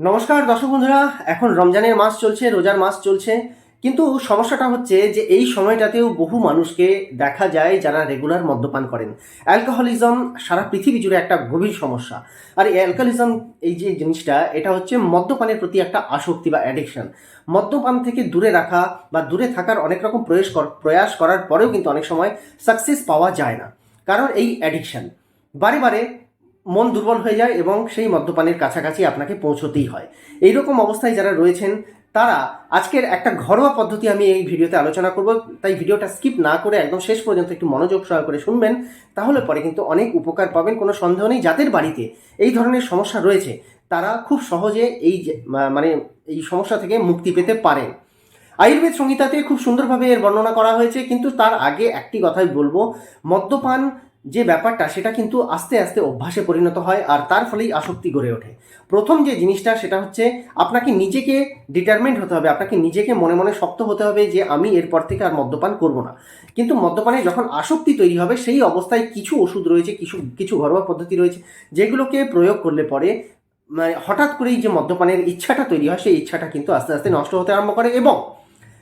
নমস্কার, দর্শক বন্ধুরা। এখন রমজানের মাস চলছে, রোজার মাস চলছে। কিন্তু সমস্যাটা হচ্ছে যে এই সময়টাতেও বহু মানুষকে দেখা যায় যারা রেগুলার মদ্যপান করেন। অ্যালকোহলিজম সারা পৃথিবী জুড়ে একটা গভীর সমস্যা। আর এই অ্যালকোহলিজম, এই যে জিনিসটা, এটা হচ্ছে মদ্যপানের প্রতি একটা আসক্তি বা অ্যাডিকশন মদ্যপান থেকে দূরে রাখা বা দূরে থাকার অনেক রকম প্রয়াস প্রয়াস করার পরেও কিন্তু অনেক সময় সাকসেস পাওয়া যায় না। কারণ এই অ্যাডিকশন বারে বারে মন দুর্বল হয়ে যায় এবং সেই মদ্যপানের কাছাকাছি আপনাকে পৌঁছতেই হয়। এই রকম অবস্থায় যারা রয়েছেন, তারা আজকের একটা ঘরোয়া পদ্ধতি আমি এই ভিডিওতে আলোচনা করব। তাই ভিডিওটা স্কিপ না করে একদম শেষ পর্যন্ত একটু মনোযোগ সহকারে শুনবেন। তাহলে পরে কিন্তু অনেক উপকার পাবেন। কোনো সন্দেহ নেই, যাদের বাড়িতে এই ধরনের সমস্যা রয়েছে, তারা খুব সহজে এই মানে এই সমস্যা থেকে মুক্তি পেতে পারেন। আয়ুর্বেদ সংহিতাতে খুব সুন্দরভাবে এর বর্ণনা করা হয়েছে, কিন্তু তার আগে একটি কথাই বলব। মদ্যপান যে ব্যাপারটা সেটা কিন্তু আস্তে আস্তে অভ্যাসে পরিণত হয় আর তার ফলেই আসক্তি গড়ে ওঠে। প্রথম যে জিনিসটা সেটা হচ্ছে আপনাকে নিজেকে ডিটারমেন্ট হতে হবে, আপনাকে নিজেকে মনে মনে শক্ত হতে হবে যে আমি এরপর থেকে আর মদ্যপান করব না। কিন্তু মদ্যপানে যখন আসক্তি তৈরি হবে সেই অবস্থায় কিছু ওষুধ রয়েছে, কিছু কিছু ঘরোয়া পদ্ধতি রয়েছে যেগুলোকে প্রয়োগ করলে পরে মানে হঠাৎ করেই যে মদ্যপানের ইচ্ছাটা তৈরি হয় সেই ইচ্ছাটা কিন্তু আস্তে আস্তে নষ্ট হতে আরম্ভ করে এবং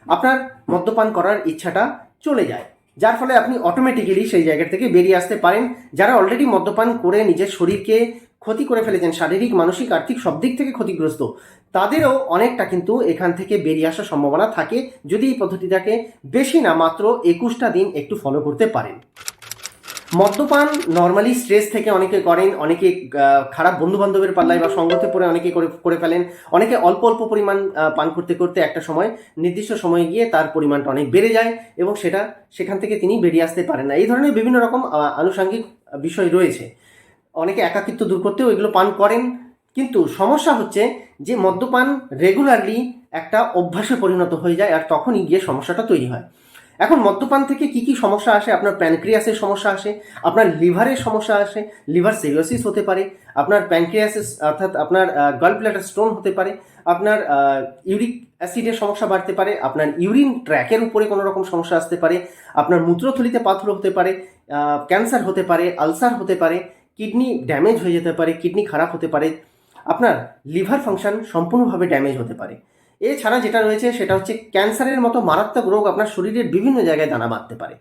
আপনার মদ্যপান করার ইচ্ছাটা চলে যায়। যার ফলে আপনি অটোমেটিক্যালি সেই জায়গা থেকে বেরিয়ে আসতে পারেন। যারা অলরেডি মদ্যপান করে নিজের শরীরকে ক্ষতি করে ফেলেছেন, শারীরিক, মানসিক, আর্থিক সব দিক থেকে ক্ষতিগ্রস্ত, তাদেরও অনেকটা কিন্তু এখান থেকে বেরিয়ে আসার সম্ভাবনা থাকে। যদি এই পদ্ধতিটাকে বেশি না, মাত্র একুশটা দিন একটু ফলো করতে পারেন। মদ্যপান নর্মালি স্ট্রেস থেকে অনেকে করেন, অনেকে খারাপ বন্ধু বান্ধবের পাল্লায় বা সঙ্গতে পড়ে অনেকে করে করে ফেলেন। অনেকে অল্প অল্প পরিমাণ পান করতে করতে একটা সময়, নির্দিষ্ট সময়ে গিয়ে তার পরিমাণটা অনেক বেড়ে যায় এবং সেটা সেখান থেকে তিনি বেরিয়ে আসতে পারেন না। এই ধরনের বিভিন্ন রকম আনুষঙ্গিক বিষয় রয়েছে। অনেকে একাকিত্ব দূর করতেও এগুলো পান করেন। কিন্তু সমস্যা হচ্ছে যে মদ্যপান রেগুলারলি একটা অভ্যাসে পরিণত হয়ে যায় আর তখনই গিয়ে সমস্যাটা তৈরি হয়। এখন মদ্যপান থেকে কি কি সমস্যা আসে? আপনার প্যানক্রিয়াসের সমস্যা আসে, আপনার লিভারের সমস্যা আসে, লিভার সিরিওসিস হতে পারে, আপনার প্যানক্রিয়াসিস অর্থাৎ আপনার গল ব্লাডার স্টোন হতে পারে, আপনার ইউরিক অ্যাসিডের সমস্যা বাড়তে পারে, আপনার ইউরিন ট্র্যাকের উপরে কোনো রকম সমস্যা আসতে পারে, আপনার মূত্রথলিতে পাথর হতে পারে ক্যান্সার হতে পারে আলসার হতে পারে কিডনি ড্যামেজ হয়ে যেতে পারে কিডনি খারাপ হতে পারে, আপনার লিভার ফাংশন সম্পূর্ণভাবে ড্যামেজ হতে পারে। এছাড়া যেটা রয়েছে সেটা হচ্ছে ক্যান্সারের মতো মারাত্মক রোগ আপনার শরীরের বিভিন্ন জায়গায় দানা বাঁধতে পারে।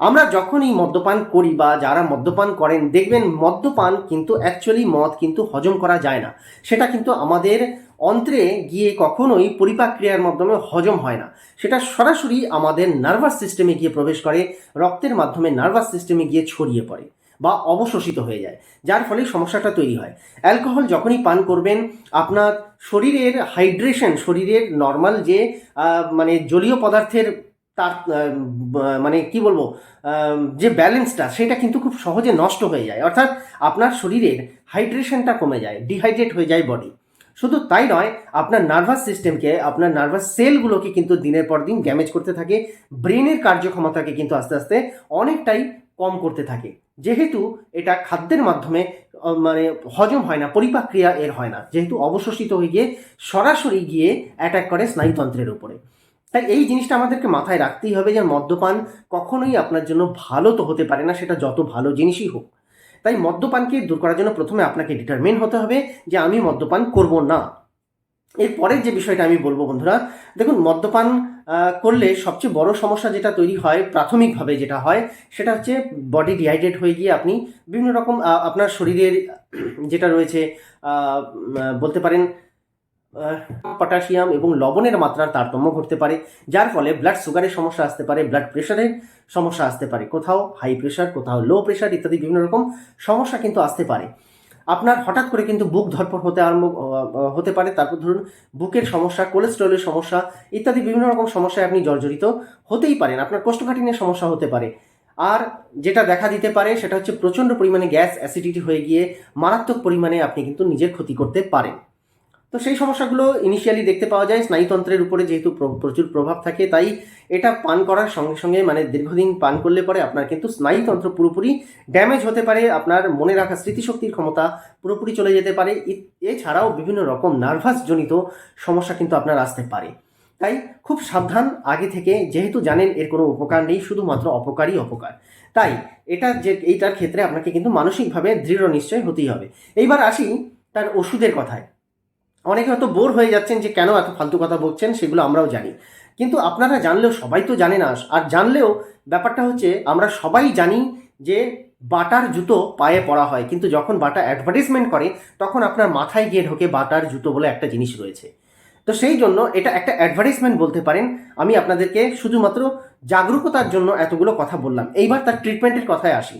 আমরা যখন এই মদ্যপান করি বা যারা মদ্যপান করেন, দেখবেন মদ্যপান কিন্তু অ্যাকচুয়ালি মদ কিন্তু হজম করা যায় না। সেটা কিন্তু আমাদের অন্ত্রে গিয়ে কখনোই পরিপাক ক্রিয়ার মাধ্যমে হজম হয় না। সেটা সরাসরি আমাদের নার্ভাস সিস্টেমে গিয়ে প্রবেশ করে, রক্তের মাধ্যমে নার্ভাস সিস্টেমে গিয়ে ছড়িয়ে পড়ে। বা অবশোষিত হয়ে যায়, যার ফলে সমস্যাটা তৈরি হয়। অ্যালকোহল যখনই পান করবেন, আপনার শরীরের হাইড্রেশন, শরীরের নর্মাল যে মানে জলীয় পদার্থের তার মানে কি বলব যে ব্যালেন্সটা, সেটা কিন্তু খুব সহজে নষ্ট হয়ে যায়। অর্থাৎ আপনার শরীরের হাইড্রেশনটা কমে যায়, ডিহাইড্রেট হয়ে যায় বডি। শুধু তাই নয়, আপনার নার্ভাস সিস্টেমকে, আপনার নার্ভাস সেলগুলোকে কিন্তু দিনের পর দিন ড্যামেজ করতে থাকে, ব্রেনের কার্যক্ষমতাকে কিন্তু আস্তে আস্তে অনেকটাই কম করতে থাকে। যেহেতু এটা খাদ্যের মাধ্যমে মানে হজম হয় না, পরিপাক্রিয়া এর হয় না। যেহেতু অবশোষিত হয়ে গিয়ে সরাসরি গিয়ে অ্যাটাক করে স্নায়ুতন্ত্রের উপরে। তাই এই জিনিসটা আমাদেরকে মাথায় রাখতেই হবে যে মদ্যপান কখনোই আপনার জন্য ভালো তো হতে পারে না, সেটা যত ভালো জিনিসই হোক। তাই মদ্যপানকে দূর করার জন্য প্রথমে আপনাকে ডিটারমিন হতে হবে যে আমি মদ্যপান করব না। এরপরের যে বিষয়টা আমি বলব বন্ধুরা, দেখুন মদ্যপান করলে সবচেয়ে বড় সমস্যা যেটা তৈরি হয় প্রাথমিকভাবে যেটা হয়, সেটা হচ্ছে বডি ডিহাইড্রেট হয়ে গিয়ে আপনি বিভিন্ন রকম আপনার শরীরের যেটা রয়েছে বলতে পারেন পটাশিয়াম এবং লবণের মাত্রার তারতম্য ঘটতে পারে, যার ফলে ব্লাড সুগারের সমস্যা আসতে পারে ব্লাড প্রেশারের সমস্যা আসতে পারে। কোথাও হাই প্রেশার কোথাও লো প্রেশার ইত্যাদি বিভিন্ন রকম সমস্যা কিন্তু আসতে পারে। আপনার হঠাৎ করে কিন্তু বুক ধরপড় হতে আরম্ভ হতে পারে। তারপর ধরুন, বুকের সমস্যা, কোলেস্ট্রলের সমস্যা ইত্যাদি বিভিন্ন রকম সমস্যায় আপনি জর্জরিত হতেই পারেন। আপনার কোষ্ঠকাঠিন্যের সমস্যা হতে পারে। আর যেটা দেখা দিতে পারে, সেটা হচ্ছে প্রচণ্ড পরিমাণে গ্যাস, অ্যাসিডিটি হয়ে গিয়ে মারাত্মক পরিমাণে আপনি কিন্তু নিজের ক্ষতি করতে পারেন। তো সেই সমস্যাগুলো ইনিশিয়ালি দেখতে পাওয়া যায়। স্নায়ুতন্ত্রের উপরে যেহেতু প্র- প্রচুর প্রভাব থাকে, তাই এটা পান করার সঙ্গে সঙ্গে মানে দীর্ঘদিন পান করলে পরে আপনার কিন্তু স্নায়ুতন্ত্র পুরোপুরি ড্যামেজ হতে পারে, আপনার মনে রাখা স্মৃতিশক্তির ক্ষমতা পুরোপুরি চলে যেতে পারে। এছাড়াও বিভিন্ন রকম নার্ভাস জনিত সমস্যা কিন্তু আপনার আসতে পারে। তাই খুব সাবধান আগে থেকে, যেহেতু জানেন এর কোনো উপকার নেই, শুধুমাত্র অপকারই অপকার। তাই এটা যে এইটার ক্ষেত্রে আপনাকে কিন্তু মানসিকভাবে দৃঢ় নিশ্চয় হতেই হবে। এইবার আসি তার ওষুধের কথায়। অনেকে হয়তো বোর হয়ে যাচ্ছেন যে কেন এত ফালতু কথা বলছেন, সেগুলো আমরাও জানি। কিন্তু আপনারা জানলেও, সবাই তো জানে না, আর জানলেও ব্যাপারটা হচ্ছে, আমরা সবাই জানি যে বাটার জুতো পায়ে পরা হয়, কিন্তু যখন বাটা অ্যাডভার্টাইজমেন্ট করে, তখন আপনার মাথায় গিয়ে ঢোকে বাটার জুতো বলে একটা জিনিস রয়েছে। তো সেই জন্য এটা একটা অ্যাডভার্টাইজমেন্ট বলতে পারেন, আমি আপনাদেরকে শুধুমাত্র জাগরুকতার জন্য এতগুলো কথা বললাম। এইবার তার ট্রিটমেন্টের কথায় আসি।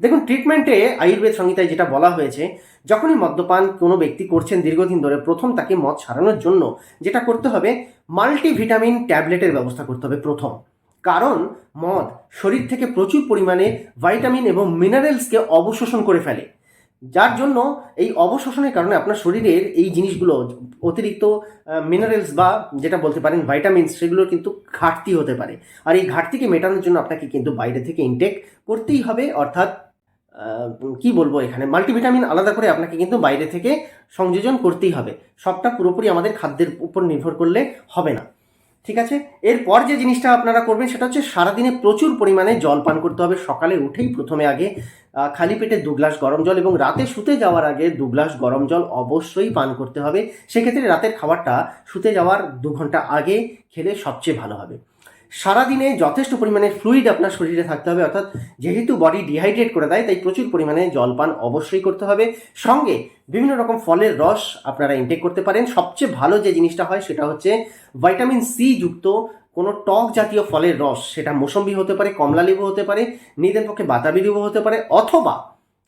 দেখুন ট্রিটমেন্টে আয়ুর্বেদ সংহিতায় যেটা বলা হয়েছে, যখনই মদ্যপান কোনো ব্যক্তি করছেন দীর্ঘদিন ধরে, প্রথম তাকে মদ সারানোর জন্য যেটা করতে হবে মাল্টিভিটামিন ট্যাবলেটের ব্যবস্থা করতে হবে প্রথম। কারণ মদ শরীর থেকে প্রচুর পরিমাণে ভাইটামিন এবং মিনারেলসকে অবশোষণ করে ফেলে। যার জন্য এই অবশোষণের কারণে আপনার শরীরের এই জিনিসগুলো, অতিরিক্ত মিনারেলস বা যেটা বলতে পারেন ভাইটামিনস সেগুলোর কিন্তু ঘাটতি হতে পারে। আর এই ঘাটতিকে মেটানোর জন্য আপনাকে কিন্তু বাইরে থেকে ইনটেক করতেই হবে, অর্থাৎ কি বলব এখানে? মাল্টিভিটামিন আলাদা করে আপনাকে কিন্তু বাইরে থেকে সংযোজন করতেই হবে। সবটা পুরোপুরি আমাদের খাদ্যের উপর নির্ভর করলে হবে না। ঠিক আছে? এরপর যে জিনিসটা আপনারা করবেন সেটা হচ্ছে সারাদিনে প্রচুর পরিমাণে জল পান করতে হবে। সকালে উঠেই প্রথমে আগে খালি পেটে দু গ্লাস গরম জল এবং রাতে শুতে যাওয়ার আগে দু গ্লাস গরম জল অবশ্যই পান করতে হবে। সেক্ষেত্রে রাতের খাবারটা শুতে যাওয়ার দু ঘণ্টা আগে খেলে সবচেয়ে ভালো হবে। সারাদিনে যথেষ্ট পরিমাণে ফ্লুইড আপনার শরীরে থাকতে হবে, অর্থাৎ যেহেতু বডি ডিহাইড্রেট করে দেয়, তাই প্রচুর পরিমাণে জল পান অবশ্যই করতে হবে। সঙ্গে বিভিন্ন রকম ফলের রস আপনারা ইনটেক করতে পারেন। সবচেয়ে ভালো যে জিনিসটা হয় সেটা হচ্ছে ভাইটামিন সি যুক্ত কোনো টক জাতীয় ফলের রস, সেটা মোসম্বি হতে পারে, কমলা লেবু হতে পারে নিজেদের পক্ষে বাতাবি লেবু হতে পারে, অথবা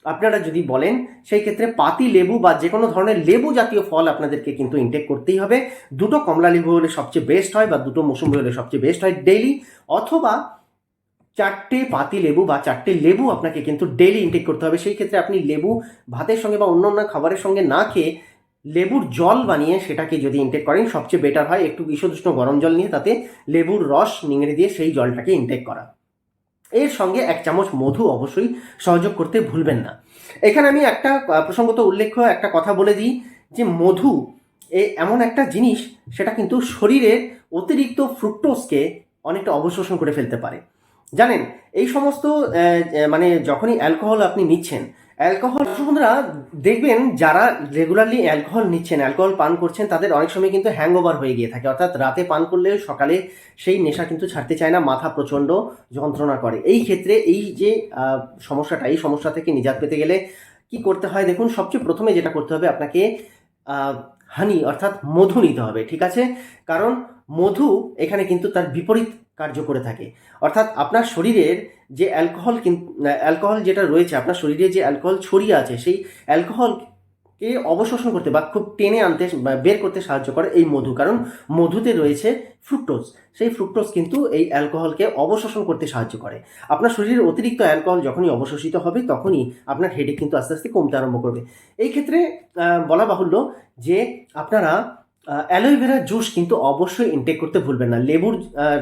আপনারা যদি বলেন, সেই ক্ষেত্রে পাতি, লেবু বা যে কোনো ধরনের লেবু জাতীয় ফল আপনাদেরকে কিন্তু ইনটেক করতেই হবে। দুটো কমলা লেবু হলে সবচেয়ে বেস্ট হয় বা দুটো মৌসুমি হলে সবচেয়ে বেস্ট হয় ডেইলি অথবা চারটে পাতি লেবু বা চারটে লেবু আপনাকে কিন্তু ডেইলি ইনটেক করতে হবে। সেই ক্ষেত্রে আপনি লেবু ভাতের সঙ্গে বা অন্য অন্য খাবারের সঙ্গে না খেয়ে লেবুর জল বানিয়ে সেটাকে যদি ইনটেক করেন, সবচেয়ে বেটার হয়। একটু বিশুদ্ধ গরম জল নিয়ে তাতে লেবুর রস, নিংড়ে দিয়ে সেই জলটাকে ইনটেক করা। এর সঙ্গে এক চামচ মধু অবশ্যই সহযোগ করতে ভুলবেন না। এখানে আমি একটা প্রসঙ্গত উল্লেখ্য, একটা কথা বলে দিই যে মধু এ এমন একটা জিনিস, সেটা কিন্তু শরীরের অতিরিক্ত ফ্রুক্টোজকে অনেকটা অবশোষণ করে ফেলতে পারে। জানেন, এই সমস্ত মানে যখনই অ্যালকোহল আপনি নিচ্ছেন অ্যালকোহল বন্ধুরা, দেখবেন যারা রেগুলারলি অ্যালকোহল নিচ্ছেন, অ্যালকোহল পান করছেন, তাদের অনেক সময় কিন্তু হ্যাংওভার হয়ে গিয়ে থাকে। অর্থাৎ রাতে পান করলে সকালে সেই নেশা কিন্তু ছাড়তে চায় না, মাথা প্রচণ্ড যন্ত্রণা করে। এই ক্ষেত্রে এই যে সমস্যাটা, এই সমস্যা থেকে নিজাত পেতে গেলে কি করতে হয়? দেখুন, সবচেয়ে প্রথমে যেটা করতে হবে, আপনাকে হানি অর্থাৎ মধু নিতে হবে, ঠিক আছে? কারণ মধু এখানে কিন্তু তার বিপরীত কার্য করে থাকে। অর্থাৎ আপনার শরীরের যে অ্যালকোহল অ্যালকোহল যেটা রয়েছে, আপনার শরীরে যে অ্যালকোহল ছড়িয়ে আছে, সেই অ্যালকোহলকে অবশোষণ করতে বা খুব টেনে আনতে বের করতে সাহায্য করে এই মধু। কারণ মধুতে রয়েছে ফ্রুক্টোজ। সেই ফ্রুক্টোজ কিন্তু এই অ্যালকোহলকে অবশোষণ করতে সাহায্য করে। আপনার শরীরের অতিরিক্ত অ্যালকোহল যখনই অবশোষিত হবে, তখনই আপনার হেডেক কিন্তু আস্তে আস্তে কমতে আরম্ভ করবে। এই ক্ষেত্রে বলা বাহুল্য যে আপনারা অ্যালোভেরা জুস কিন্তু অবশ্যই ইনটেক করতে ভুলবেন না। লেবুর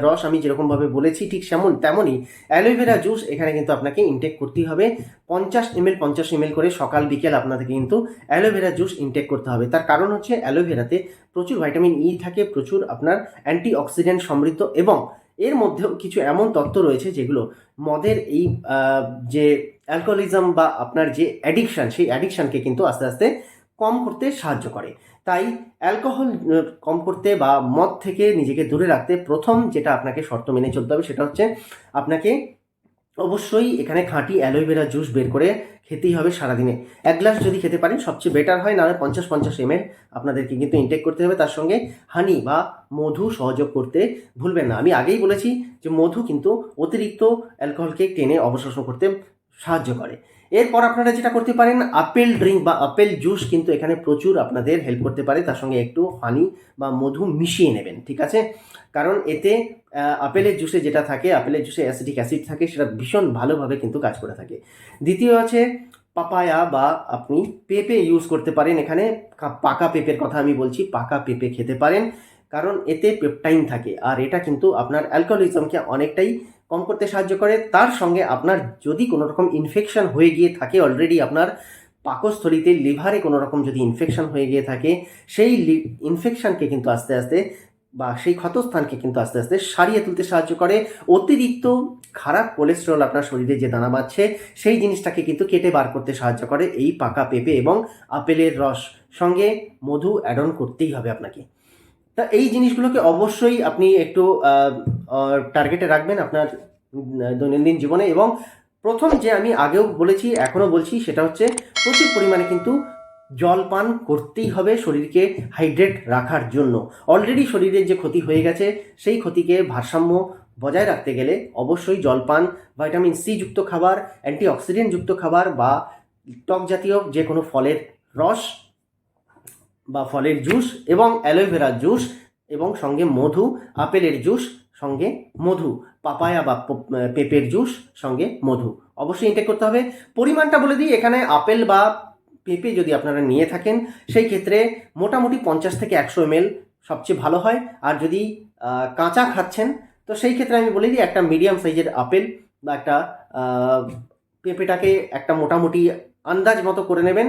রস আমি যেরকমভাবে বলেছি, ঠিক সেমন, তেমনই অ্যালোভেরা জুস এখানে কিন্তু আপনাকে ইনটেক করতেই হবে। পঞ্চাশ এমএল পঞ্চাশ এমএল করে সকাল বিকেল আপনাদের কিন্তু অ্যালোভেরা জুস ইনটেক করতে হবে। তার কারণ হচ্ছে অ্যালোভেরাতে প্রচুর ভিটামিন ই থাকে, প্রচুর আপনার অ্যান্টি অক্সিডেন্ট সমৃদ্ধ এবং এর মধ্যেও কিছু এমন তত্ত্ব রয়েছে যেগুলো মদের এই যে অ্যালকোহলিজম বা আপনার যে অ্যাডিকশান সেই অ্যাডিকশানকে কিন্তু আস্তে আস্তে কম করতে সাহায্য করে। তাই অ্যালকোহল কম করতে বা মদ থেকে নিজেকে দূরে রাখতে প্রথম যেটা আপনাকে শর্ত মেনে চলতে হবে সেটা হচ্ছে আপনাকে অবশ্যই এখানে খাঁটি অ্যালোভেরা জুস বের করে খেতেই হবে সারাদিনে। এক গ্লাস যদি খেতে পারেন, সবচেয়ে বেটার হয়, নাহলে পঞ্চাশ পঞ্চাশ এমএল আপনাদেরকে কিন্তু ইনটেক করতে হবে। তার সঙ্গে হানি বা মধু সহযোগ করতে ভুলবেন না। আমি আগেই বলেছি যে মধু কিন্তু অতিরিক্ত অ্যালকোহলকে টেনে অবশোষণ করতে সাহায্য করে। এরপর আপনারা যেটা করতে পারেন, আপেল ড্রিঙ্ক বা আপেল জুস কিন্তু এখানে প্রচুর আপনাদের হেল্প করতে পারে। তার সঙ্গে একটু হানি বা মধু মিশিয়ে নেবেন, ঠিক আছে? কারণ এতে আপেলের জুসে যেটা থাকে, আপেলের জুসে অ্যাসিডিক অ্যাসিড থাকে, সেটা ভীষণ ভালোভাবে কিন্তু কাজ করে থাকে। দ্বিতীয় আছে পাপায়া বা আপনি পেঁপে ইউজ করতে পারেন এখানে। পাকা পেঁপের কথা আমি বলছি, পাকা পেঁপে খেতে পারেন। কারণ এতে পেপটাইন থাকে, আর এটা কিন্তু আপনার অ্যালকোহলিজমকে অনেকটাই কম করতে সাহায্য করে। তার সঙ্গে আপনার যদি কোনো রকম ইনফেকশন হয়ে গিয়ে থাকে অলরেডি আপনার পাকস্থলিতে লিভারে কোনো রকম যদি ইনফেকশন হয়ে গিয়ে থাকে, সেই ইনফেকশনকে কিন্তু আস্তে আস্তে বা সেই ক্ষতস্থানকে কিন্তু আস্তে আস্তে সারিয়ে তুলতে সাহায্য করে। অতিরিক্ত খারাপ কোলেস্টেরল আপনার শরীরে যে দানা বাঁধছে, সেই জিনিসটাকে কিন্তু কেটে বার করতে সাহায্য করে এই পাকা পেঁপে এবং আপেলের রস। সঙ্গে মধু অ্যাড অন করতেই হবে আপনাকে। তা এই জিনিসগুলোকে অবশ্যই আপনি একটু টার্গেটে রাখবেন আপনার দৈনন্দিন জীবনে এবং প্রথম যে আমি আগেও বলেছি, এখনও বলছি, সেটা হচ্ছে প্রচুর পরিমাণে কিন্তু জল পান করতেই হবে শরীরকে হাইড্রেট রাখার জন্য। অলরেডি শরীরের যে ক্ষতি হয়ে গেছে, সেই ক্ষতিকে ভারসাম্য বজায় রাখতে গেলে অবশ্যই জলপান ভিটামিন সি যুক্ত খাবার অ্যান্টিঅক্সিডেন্ট যুক্ত খাবার বা টক জাতীয় যে কোনো ফলের রস বা ফলের জুস এবং অ্যালোভেরার জুস এবং সঙ্গে মধু, আপেলের জুস, সঙ্গে মধু, পাপায়া বা পেঁপের জুস, সঙ্গে মধু। অবশ্যই ইনটেক করতে হবে। পরিমাণটা বলে দিই, এখানে আপেল বা পেঁপে যদি আপনারা নিয়ে থাকেন, সেই ক্ষেত্রে মোটামুটি পঞ্চাশ থেকে একশো এমএল সবচেয়ে ভালো হয়। আর যদি কাঁচা খাচ্ছেন, তো সেই ক্ষেত্রে আমি বলে দিই, একটা মিডিয়াম সাইজের আপেল বা একটা পেঁপেটাকে একটা মোটামুটি আন্দাজ মতো করে নেবেন।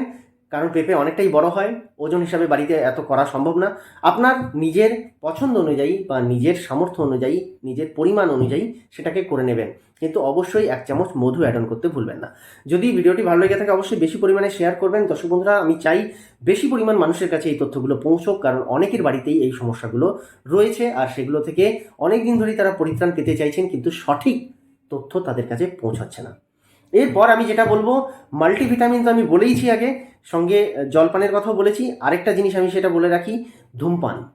কারণ পেঁপে অনেকটাই বড় হয়, ওজন হিসাবে বাড়িতে এত করা সম্ভব না। আপনার নিজের পছন্দ অনুযায়ী বা নিজের সামর্থ্য অনুযায়ী, নিজের পরিমাণ অনুযায়ী সেটাকে করে নেবেন। কিন্তু অবশ্যই এক চামচ মধু অ্যাড অন করতে ভুলবেন না। যদি ভিডিওটি ভালো লেগে থাকে, অবশ্যই বেশি পরিমাণে শেয়ার করবেন। দর্শক বন্ধুরা, আমি চাই বেশি পরিমাণ মানুষের কাছে এই তথ্যগুলো পৌঁছক, কারণ অনেকের বাড়িতেই এই সমস্যাগুলো রয়েছে আর সেগুলো থেকে অনেক দিন ধরেই তারা পরিত্রাণ পেতে চাইছেন, কিন্তু সঠিক তথ্য তাদের কাছে পৌঁছাচ্ছে না। এরপর আমি যেটা বলব মাল্টিভিটামিন তো আমি বলেইছি আগে সঙ্গে জলপানের কথাও বলেছি। আরেকটা জিনিস আমি সেটা বলে রাখি, ধূমপান।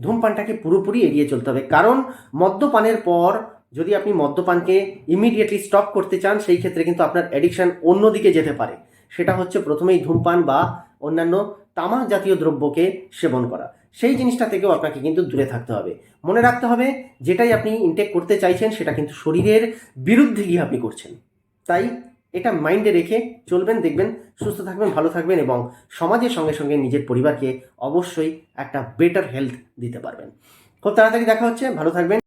ধূমপানটাকে পুরোপুরি এড়িয়ে চলতে হবে। কারণ, মদ্যপানের পর যদি আপনি মদ্যপানকে ইমিডিয়েটলি স্টপ করতে চান, সেই ক্ষেত্রে কিন্তু আপনার অ্যাডিকশন অন্যদিকে যেতে পারে। সেটা হচ্ছে প্রথমেই ধূমপান বা অন্যান্য তামাক জাতীয় দ্রব্যকে সেবন করা। সেই জিনিসটা থেকেও আপনাকে কিন্তু দূরে থাকতে হবে। মনে রাখতে হবে, যেটাই আপনি ইনটেক করতে চাইছেন, সেটা কিন্তু শরীরের বিরুদ্ধে গিয়ে আপনি করছেন। তাই এটা মাইন্ডে রেখে চলবেন, দেখবেন, সুস্থ থাকবেন, ভালো থাকবেন এবং সমাজের সঙ্গে সঙ্গে নিজের পরিবারকে অবশ্যই একটা বেটার হেলথ দিতে পারবেন। খুব তাড়াতাড়ি দেখা হচ্ছে, ভালো থাকবেন।